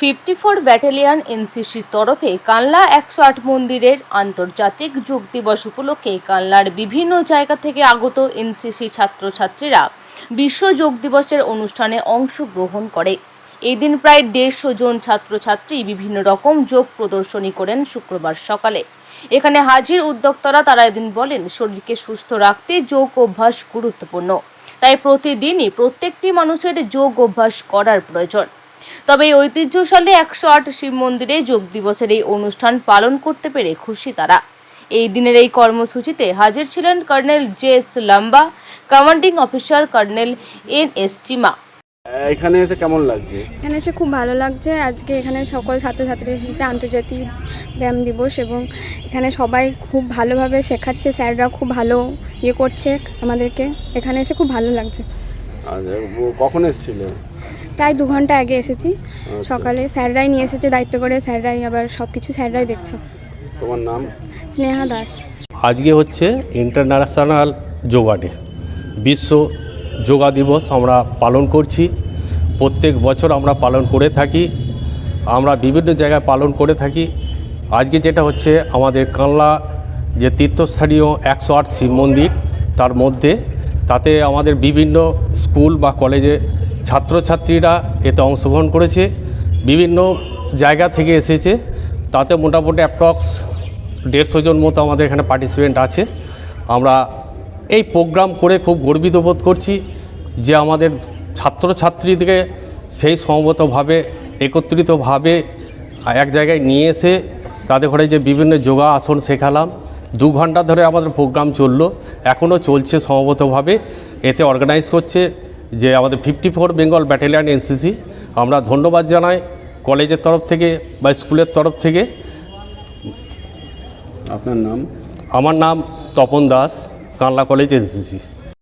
Fifty four battalion এনসিসির তরফে কানলা একশো আট মন্দিরের আন্তর্জাতিক যোগ দিবস উপলক্ষে কানলার বিভিন্ন জায়গা থেকে আগত এনসিসি ছাত্রছাত্রীরা বিশ্ব যোগ দিবসের অনুষ্ঠানে অংশগ্রহণ করে। এই দিন প্রায় দেড়শো জন ছাত্রছাত্রী বিভিন্ন রকম যোগ প্রদর্শনী করেন শুক্রবার সকালে। এখানে হাজির উদ্যোক্তারা তারা এদিন বলেন, শরীরকে সুস্থ রাখতে যোগ অভ্যাস গুরুত্বপূর্ণ। তাই প্রতিদিনই প্রত্যেকটি মানুষের যোগ অভ্যাস করার প্রয়োজন। তবে এই ঐতিহ্যশালী একশো আট শিব মন্দিরে যোগ দিবসের এই অনুষ্ঠান পালন করতে পেরে খুশি তারা। এই দিনের এই কর্মসূচিতে হাজির ছিলেন colonel J S Lamba commanding officer colonel N S Cheema. এখানে এসে কেমন লাগছে? এখানে এসে খুব ভালো লাগছে। আজকে এখানে সকল ছাত্রছাত্রী এসেছে আন্তর্জাতিক ব্যায়াম দিবস এবং এখানে সবাই খুব ভালোভাবে শেখাচ্ছে স্যাররা খুব ভালো ইয়ে করছে আমাদেরকে। এখানে এসে খুব ভালো লাগছে। কখন এসেছিল? প্রায় দু ঘণ্টা আগে এসেছি। আচ্ছা। সকালে স্যাররাই নিয়ে এসেছে দায়িত্ব করে স্যাররাই আবার সব কিছু স্যাররাই দেখছে। তোমার নাম? স্নেহা দাস। আজকে হচ্ছে ইন্টারন্যাশনাল যোগা ডে। বিশ্ব যোগা দিবস আমরা পালন করছি। প্রত্যেক বছর আমরা পালন করে থাকি। আমরা বিভিন্ন জায়গায় পালন করে থাকি। আজকে যেটা হচ্ছে আমাদের কানলা যে তীর্থস্থানীয় একশো আট শিব মন্দির তার মধ্যে তাতে আমাদের বিভিন্ন স্কুল বা কলেজে ছাত্রছাত্রীরা এতে অংশগ্রহণ করেছে, বিভিন্ন জায়গা থেকে এসেছে। তাতে মোটামুটি অ্যাপ্রক্স দেড়শো জন মতো আমাদের এখানে পার্টিসিপেন্ট আছে। আমরা এই প্রোগ্রাম করে খুব গর্বিত বোধ করছি যে আমাদের ছাত্রছাত্রীদেরকে সেই সমবেতভাবে, একত্রিতভাবে এক জায়গায় নিয়ে এসে তাদের ঘরে যে বিভিন্ন যোগা আসন শেখালাম। দু ঘণ্টা ধরে আমাদের প্রোগ্রাম চলল, এখনও চলছে সমবতভাবে। এতে অর্গানাইজ করছে যে আমাদের fifty four Bengal battalion NCC আমরা ধন্যবাদ জানাই কলেজের তরফ থেকে বা স্কুলের তরফ থেকে। আপনার নাম? আমার নাম তপন দাস কানলা কলেজ এনসিসি